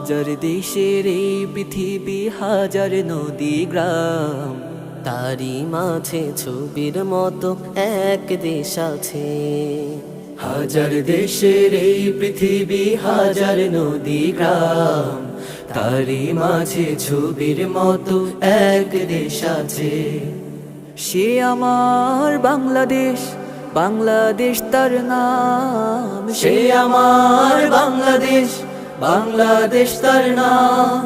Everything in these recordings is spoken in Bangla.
হাজার দেশের এই পৃথিবী, হাজার নদী, গ্রাম। তারই মাঝে ছবির মতো এক দেশ আছে। হাজার দেশের এই পৃথিবী, হাজার নদী, গ্রাম। তারই মাঝে ছবির মতো এক দেশ আছে। সে আমার বাংলাদেশ বাংলাদেশ তার নাম। সে আমার বাংলাদেশ বাংলাদেশ তার নাম।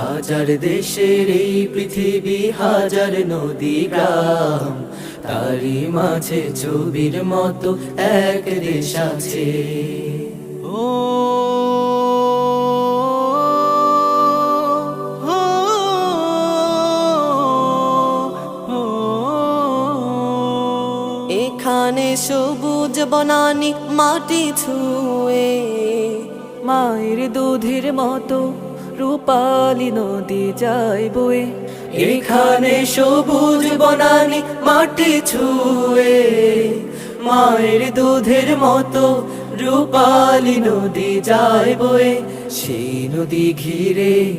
হাজার দেশের এই পৃথিবী, হাজার নদী, গ্রাম। তারই মাঝে ছবির মতো এক দেশ আছে। ও এখানে সবুজ বনানি মাটি ছুঁয়ে মায়ের দুধের মতো রূপালি নদী যায় বয়ে। এখানে সবুজ বনানি মাটি ছুঁয়ে। মায়ের দুধের মতো রূপালি নদী যায় বয়ে। সেই নদী ঘিরে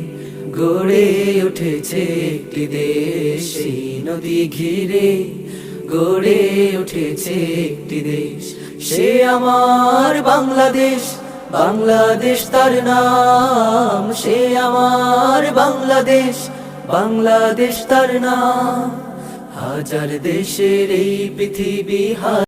গড়ে উঠেছে একটি দেশ। সেই নদী ঘিরে গড়ে উঠেছে একটি দেশ। সে আমার বাংলাদেশ বাংলাদেশ তার নাম সে আমার বাংলাদেশ। বাংলাদেশ তার নাম। হাজার দেশের এই পৃথিবী